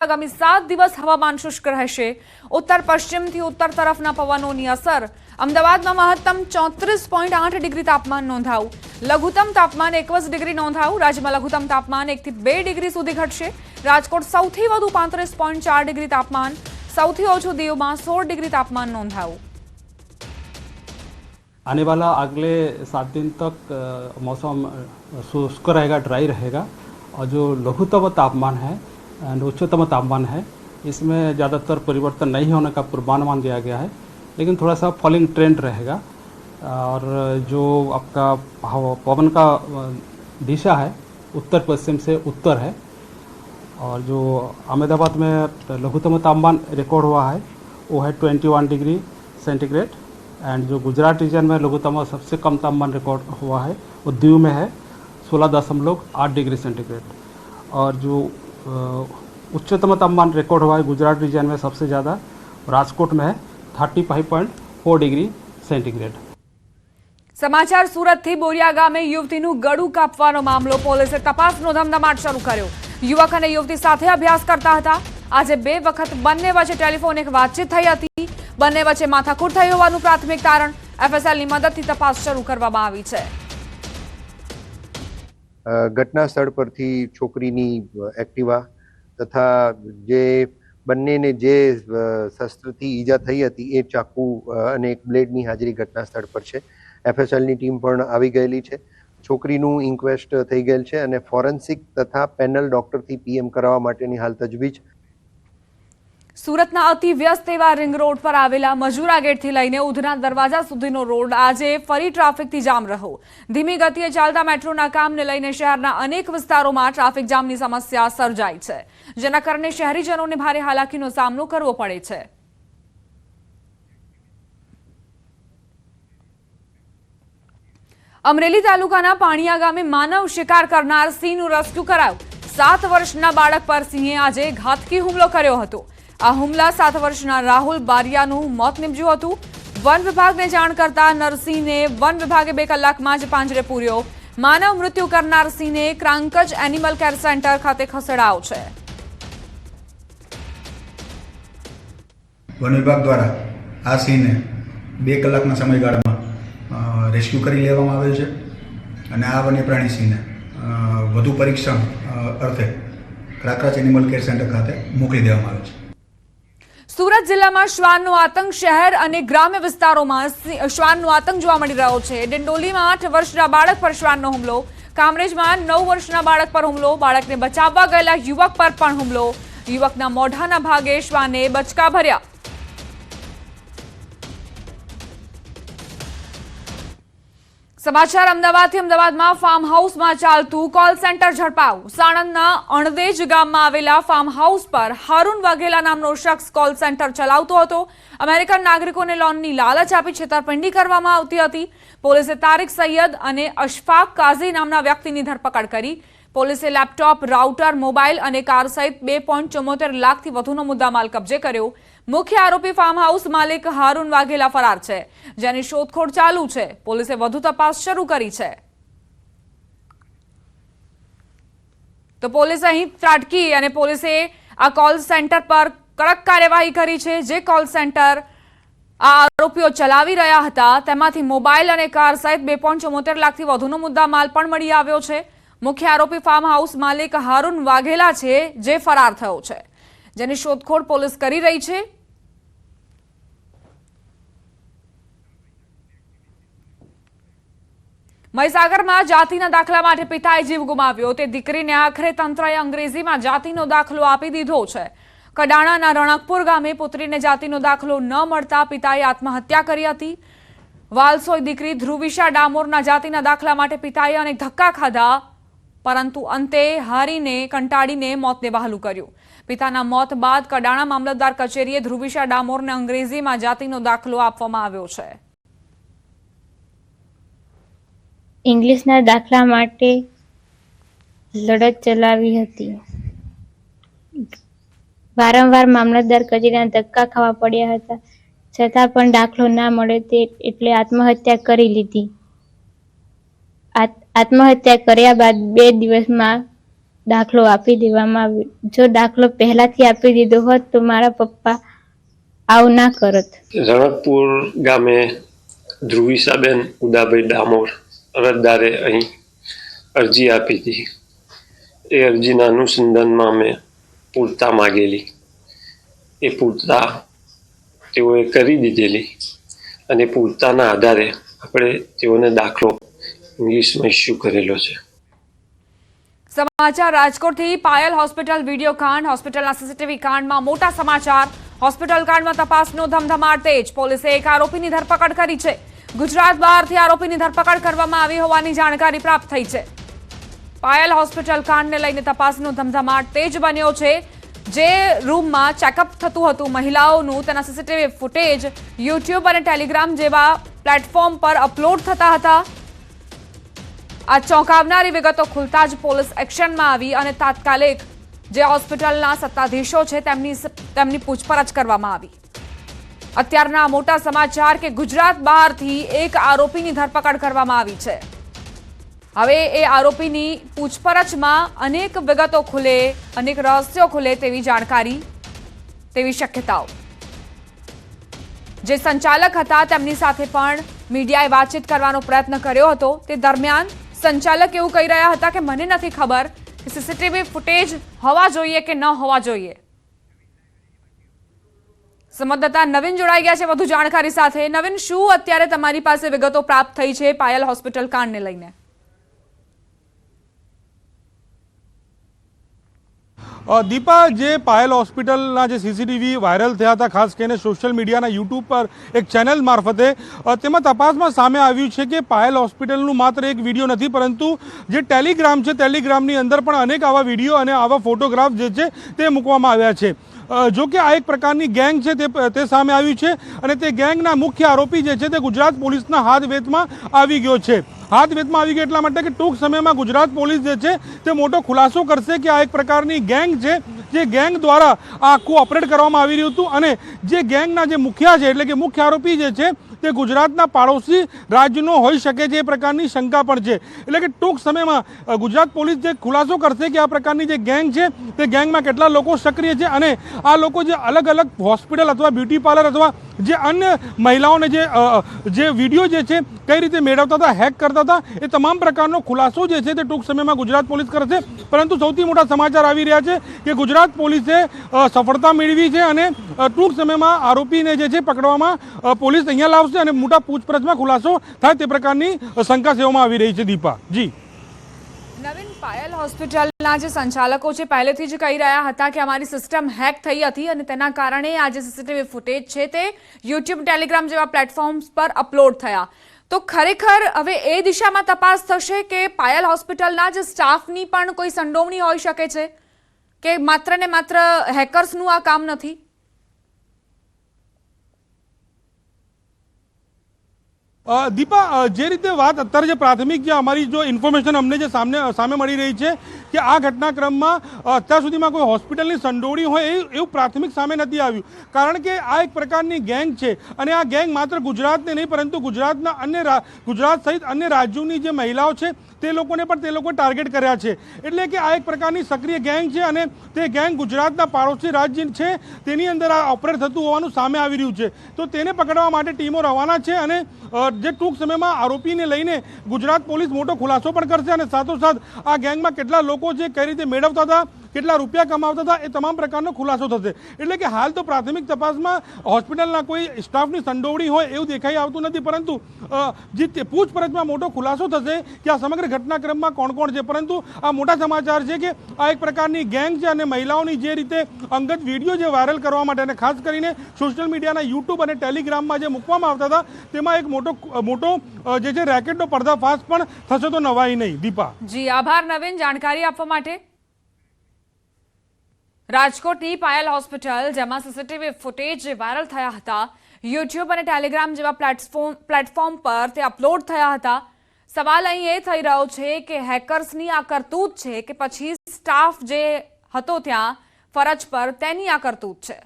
આગામી સાત દિવસ હવામાન શુષ્ક રહેશે ઉત્તર પશ્ચિમથી ઉત્તર તરફના પવનોની અસર અમદાવાદમાં મહત્તમ ચોત્રીસ પોઈન્ટ આઠ ડિગ્રી તાપમાન નોંધાયું લઘુત્તમ તાપમાન એકવીસ ડિગ્રી નોંધાયું રાજ્યમાં લઘુત્તમ તાપમાન એકથી બે ડિગ્રી સુધી ઘટશે રાજકોટ સૌથી વધુ પાંત્રીસ પોઈન્ટ ચાર ડિગ્રી તાપમાન સૌથી ઓછું દીવમાં સોળ ડિગ્રી તાપમાન નોંધાયું आने वाला अगले सात दिन तक अ, मौसम अ, शुष्क रहेगा ड्राई रहेगा और जो लघुतम तापमान है एंड उच्चतम तापमान है। इसमें ज़्यादातर परिवर्तन नहीं होने का पूर्वानुमान दिया गया है, लेकिन थोड़ा सा फॉलिंग ट्रेंड रहेगा। और जो आपका पवन का दिशा है, उत्तर पश्चिम से उत्तर है, और जो अहमदाबाद में लघुतम तापमान रिकॉर्ड हुआ है, वो है 21 डिग्री सेंटीग्रेड। एंड जो गुजरात रीजन में लघुतम सबसे कम तापमान रिकॉर्ड हुआ है, वो दीव में है, सोलह दशमलव आठ डिग्री सेंटीग्रेड। और जो उच्चतम तापमान रिकॉर्ड हुआ है गुजरात रीजन में सबसे ज़्यादा राजकोट में है thirty five point four degree centigrade સમાચાર સુરતથી બોરિયા ગામે યુવતીનું ગળું કાપવાનો મામલો પોલીસે તપાસનો ધમધમાટ શરૂ કર્યો યુવક અને યુવતી સાથે અભ્યાસ કરતા હતા આજે બે વખત બંને વચ્ચે ટેલિફોનિક વાતચીત થઈ હતી બંને વચ્ચે માથાકૂટ થઈ હોવાનું પ્રાથમિક તારણ એફએસએલની મદદથી તપાસ શરૂ કરવામાં આવી છે અ, ઘટના સ્થળ પરથી છોકરીની એક્ટિવા તથા જે બંનેને જે શસ્ત્રથી ઈજા થઈ હતી એ ચાકુ અને એક બ્લેડની હાજરી ઘટના સ્થળ પર છે. એફએસએલની ટીમ પણ આવી ગયેલી છે. છોકરીનું ઇન્ક્વેસ્ટ થઈ ગયેલ છે અને ફોરેન્સિક તથા પેનલ ડોક્ટરથી પીએમ કરાવવા માટેની હાલ તજવીજ સુરતના અતિ વ્યસ્ત એવા રિંગ રોડ પર આવેલા મજૂરા ગેટથી લઈને ઉધના દરવાજા સુધીનો રોડ આજે ફરી ટ્રાફિકથી જામ રહ્યો. ધીમી ગતિએ ચાલતા મેટ્રોના કામને લઈને શહેરના અનેક વિસ્તારોમાં ટ્રાફિક જામની સમસ્યા સર્જાઈ છે, જેના કારણે શહેરીજનોને ભારે હાલાકીનો સામનો કરવો પડે છે. અમરેલી તાલુકાના પાણીયા ગામે માનવ શિકાર કરનાર સિંહનું રેસ્ક્યુ કરાયું. સાત વર્ષના બાળક પર સિંહે આજે ઘાતકી હુમલો કર્યો હતો. આ હુમલા સાત વર્ષના રાહુલ બારિયાનું મોત નીપજ્યું હતું. વન વિભાગને જાણ કરતા નરસિંહને વન વિભાગે બે કલાકમાં જ પાંજરે પૂર્યો. માનવ મૃત્યુ કરનાર સિંહને ક્રાંકજ એનિમલ કેર સેન્ટર ખાતે ખસેડાયો છે. વન વિભાગ દ્વારા આ સિંહને બે કલાકના સમયગાળામાં રેસ્ક્યુ કરી લેવામાં આવેલ છે અને આ વન્ય પ્રાણી સિંહને વધુ પરીક્ષણ અર્થે ક્રાકરાચ એનિમલ કેર સેન્ટર ખાતે મોકલી દેવામાં આવે છે. સુરત જિલ્લામાં શ્વાનનો આતંક શહેર અને ગ્રામ્ય વિસ્તારોમાં શ્વાનનો આતંક જોવા મળી રહ્યો છે. ડિંડોલીમાં આઠ વર્ષના બાળક પર શ્વાનનો હુમલો. કામરેજમાં નવ વર્ષના બાળક પર હુમલો. બાળકને બચાવવા ગયેલા યુવક પર પણ હુમલો. યુવકના મોઢાના ભાગે શ્વાને બચકા ભર્યા સમાચાર અમદાવાદથી અમદાવાદમાં ફાર્મ હાઉસમાં ચાલતું કોલ સેન્ટર ઝડપાયું સાણંદના અણદેજ ગામમાં આવેલા ફાર્મ હાઉસ પર હારૂન વાઘેલા નામનો શખ્સ કોલ સેન્ટર ચલાવતો હતો. અમેરિકન નાગરિકોને લોનની લાલચ આપી છેતરપિંડી કરવામાં આવતી હતી. પોલીસે તારિક સૈયદ અને અશફાક કાઝી નામના વ્યક્તિની ધરપકડ કરી. પોલીસે લેપટોપ, રાઉટર, મોબાઈલ અને કાર સહિત બે લાખથી વધુનો મુદ્દામાલ કબજે કર્યો. મુખ્ય આરોપી ફાર્મ હાઉસ માલિક હારૂન વાઘેલા ફરાર છે, જેની શોધખોળ ચાલુ છે. પોલીસે વધુ તપાસ શરૂ કરી છે. તો પોલીસે અહીં ત્રાટકી અને પોલીસે આ કોલ સેન્ટર પર કડક કાર્યવાહી કરી છે, જે કોલ સેન્ટર આ આરોપીઓ ચલાવી રહ્યા હતા. તેમાંથી મોબાઈલ અને કાર સહિત બે પોઈન્ટ ચુમ્મોતેર લાખથી વધુનો મુદ્દા માલ પણ મળી આવ્યો છે. મુખ્ય આરોપી ફાર્મ હાઉસ માલિક હારૂન વાઘેલા છે, જે ફરાર થયો છે. જેની શોધખોળ પોલીસ કરી રહી છે. મહીસાગરમાં જાતિના દાખલા માટે પિતાએ જીવ ગુમાવ્યો. તે દીકરીને આખરે તંત્રએ અંગ્રેજીમાં જાતિનો દાખલો આપી દીધો છે. કડાણાના રણકપુર ગામે પુત્રીને જાતિનો દાખલો ન મળતા પિતાએ આત્મહત્યા કરી હતી. વાલસોઈ દીકરી ધ્રુવિશા ડામોરના જાતિના દાખલા માટે પિતાએ અનેક ધક્કા ખાધા, પરંતુ અંતે હારીને કંટાળીને મોતને વહાલું કર્યું. પિતાના મોત બાદ કડાણા મામલતદાર કચેરીએ ધ્રુવિશા ડામોરને અંગ્રેજીમાં જાતિનો દાખલો આપવામાં આવ્યો છે. ઇંગ્લિશના દાખલા માટે લડત ચલાવી હતી. વારંવાર મામલતદાર કચેરીના ધક્કા ખાવા પડ્યા હતા. છતાં પણ દાખલો ના મળે તે એટલે આત્મહત્યા કરી લીધી. આત્મહત્યા કર્યા બાદ બે દિવસમાં દાખલો આપી દેવામાં આવ્યો. જો દાખલો પહેલાથી આપી દીધો હોત તો મારા પપ્પા આવું ના કરત. રણકપુર ગામે ધ્રુવિસાબેન ઉદાભાઈ ડામોર અરજદારે અહીં અરજી આપી હતી. એ અરજીના અનુસંધાનમાં અમે પૂરતા માગેલી. એ પૂરતા તેઓએ કરી દીધેલી અને પૂરતાના આધારે આપણે તેઓને દાખલો ઇંગ્લિશમાં ઇસ્યુ કરેલો છે. સમાચાર રાજકોટથી પાયલ હોસ્પિટલ વીડિયો કાંડ હોસ્પિટલના સીસીટીવી કાંડમાં મોટા સમાચાર. હોસ્પિટલ કાંડમાં તપાસનો ધમધમાટ તેજ. પોલીસે એક આરોપીની ધરપકડ કરી છે. ગુજરાત બહારથી આરોપીની ધરપકડ કરવામાં આવી હોવાની જાણકારી પ્રાપ્ત થઈ છે. પાયલ હોસ્પિટલ કાંડને લઈને તપાસનો ધમધમાટ તેજ બન્યો છે. જે રૂમમાં ચેકઅપ થતું હતું. મહિલાઓનું તેના સીસીટીવી ફૂટેજ યુટ્યુબ અને ટેલિગ્રામ જેવા પ્લેટફોર્મ પર અપલોડ થતા હતા. આ ચોંકાવનારી વિગતો ખુલતા જ પોલીસ એક્શનમાં આવી અને તાત્કાલિક જે હોસ્પિટલના સત્તાધીશો છે, તેમની તેમની પૂછપરછ કરવામાં આવી. અત્યારના મોટા સમાચાર કે ગુજરાત બહારથી એક આરોપીની ધરપકડ કરવામાં આવી છે. હવે એ આરોપીની પૂછપરછમાં અનેક વિગતો ખુલે, અનેક રહસ્યો ખુલે તેવી જાણકારી, તેવી શક્યતાઓ. જે સંચાલક હતા તેમની સાથે પણ મીડિયાએ વાતચીત કરવાનો પ્રયત્ન કર્યો હતો. તે દરમિયાન સંચાલક એવું કહી રહ્યા હતા કે, મને નથી ખબર કે સીસીટીવી ફૂટેજ હોવા જોઈએ કે ન હોવા જોઈએ. સંવાદદાતા નવીન જોડાઈ ગયા છે વધુ જાણકારી સાથે. નવીન, શું અત્યારે તમારી પાસે વિગતો પ્રાપ્ત થઈ છે પાયલ હોસ્પિટલ કાંડને લઈને? દીપા, જે પાયલ હોસ્પિટલના જે સીસીટીવી વાયરલ થયા હતા, ખાસ કરીને સોશિયલ મીડિયાના યુટ્યુબ પર એક ચેનલ મારફતે તેમાં તપાસમાં સામે આવ્યું છે કે પાયલ હોસ્પિટલનું માત્ર એક વીડિયો નથી, પરંતુ જે ટેલિગ્રામ છે, ટેલિગ્રામની અંદર પણ અનેક આવા વીડિયો અને આવા ફોટોગ્રાફ જે છે તે મૂકવામાં આવ્યા છે. જો કે આ એક પ્રકારની ગેંગ છે તે તે સામે આવ્યું છે અને તે ગેંગના મુખ્ય આરોપી જે છે તે ગુજરાત પોલીસના હાથ વેતમાં આવી ગયો છે. હાથ વેતમાં આવી ગયો એટલા માટે કે ટૂંક સમયમાં ગુજરાત પોલીસ જે છે તે મોટો ખુલાસો કરશે કે આ એક પ્રકારની ગેંગ છે જે ગેંગ દ્વારા આ આખું ઓપરેટ કરવામાં આવી રહ્યું હતું અને જે ગેંગના જે મુખ્ય છે એટલે કે મુખ્ય આરોપી જે છે તે ગુજરાતના પાડોશી રાજ્યનો હોઈ શકે છે એ પ્રકારની શંકા પણ છે. એટલે કે ટૂંક સમયમાં ગુજરાત પોલીસ જે ખુલાસો કરશે કે આ પ્રકારની જે ગેંગ છે, તે ગેંગમાં કેટલા લોકો સક્રિય છે અને આ લોકો જે અલગ અલગ હોસ્પિટલ અથવા બ્યુટી પાર્લર અથવા જે અન્ય મહિલાઓને જે જે વીડિયો જે છે, કઈ રીતે મેળવતા હતા, હેક કરતા હતા, એ તમામ પ્રકારનો ખુલાસો જે છે તે ટૂંક સમયમાં ગુજરાત પોલીસ કરશે. પરંતુ સૌથી મોટા સમાચાર આવી રહ્યા છે કે ગુજરાત પોલીસે સફળતા મેળવી છે અને ટૂંક સમયમાં આરોપીને જે છે પકડવામાં પોલીસ અહીંયા લાવશે. અને મોટા પૂછપરછમાં ખુલાસો થાય તે પ્રકારની શંકા સેવામાં આવી રહી છે દીપા. જી. નવીન પાયલ હોસ્પિટલના જે સંચાલકો છે, પહેલેથી જ કહી રહ્યા હતા કે અમારી સિસ્ટમ હેક થઈ હતી અને તેના કારણે આ જે સીસીટીવી ફૂટેજ છે તે યુટ્યુબ ટેલિગ્રામ જેવા પ્લેટફોર્મ્સ પર અપલોડ થયા. તો ખરેખર હવે એ દિશામાં તપાસ થશે કે પાયલ હોસ્પિટલના જે સ્ટાફની પણ કોઈ સંડોવણી હોઈ શકે છે? કે માત્ર ને માત્ર હેકર્સનું આ કામ નથી? દીપા જે રીતે વાત અત્યારે જે પ્રાથમિક જે અમારી જો ઇન્ફોર્મેશન અમને જે સામે સામે મળી રહી છે કે આ ઘટનાક્રમમાં અત્યાર સુધીમાં કોઈ હોસ્પિટલની સંડોવણી હોય એ, એવું પ્રાથમિક સામે નથી આવ્યું. કારણ કે આ એક પ્રકારની ગેંગ છે અને આ ગેંગ માત્ર ગુજરાતને નહીં, પરંતુ ગુજરાતના અન્ય ગુજરાત સહિત અન્ય રાજ્યોની જે મહિલાઓ છે, તે લોકોને પણ તે લોકો ટાર્ગેટ કર્યા છે. એટલે કે આ એક પ્રકારની સક્રિય ગેંગ છે અને તે ગેંગ ગુજરાતના પાડોશી રાજ્ય છે, તેની અંદર આ ઓપરેટ થતું હોવાનું સામે આવી રહ્યું છે. તો તેને પકડવા માટે ટીમો રવાના છે અને જે ટૂંક સમયમાં આરોપીને લઈને ગુજરાત પોલીસ મોટો ખુલાસો પણ કરશે અને સાથોસાથ આ ગેંગમાં કેટલા લોકો છે, કઈ રીતે મેળવતા હતા કેટલા રૂપિયા કમાવતા હતા એ તમામ પ્રકારનો ખુલાસો થશે. એટલે કે હાલ તો પ્રાથમિક તપાસમાં હોસ્પિટલના કોઈ સ્ટાફની સંડોવણી હોય એવું દેખાઈ આવતું નથી, પરંતુ જે પૂછપરછમાં મોટો ખુલાસો થશે કે આ સમગ્ર ઘટનાક્રમમાં કોણ કોણ છે. પરંતુ આ મોટા સમાચાર છે કે આ એક પ્રકારની ગેંગ છે અને મહિલાઓની જે રીતે અંગત વીડિયો જે વાયરલ કરવા માટે અને ખાસ કરીને સોશિયલ મીડિયાના યુટ્યુબ અને ટેલિગ્રામમાં જે મૂકવામાં આવતા હતા, તેમાં એક મોટો મોટો જે છે, રેકેટનો પર્દાફાશ પણ થશે તો નવાઈ નહીં. દીપા. જી, આભાર નવીન. જાણકારી આપવા માટે રાજકોટની પાયલ હોસ્પિટલ, જેમાં સીસીટીવી ફૂટેજ વાયરલ થયા હતા. યુટ્યુબ અને ટેલિગ્રામ જેવા પ્લેટફોર્મ પ્લેટફોર્મ પર તે અપલોડ થયા હતા. સવાલ અહીં એ થઈ રહ્યો છે કે હેકર્સની આ કરતૂત છે કે પછી સ્ટાફ જે હતો ત્યાં ફરજ પર તેની આ કરતૂત છે?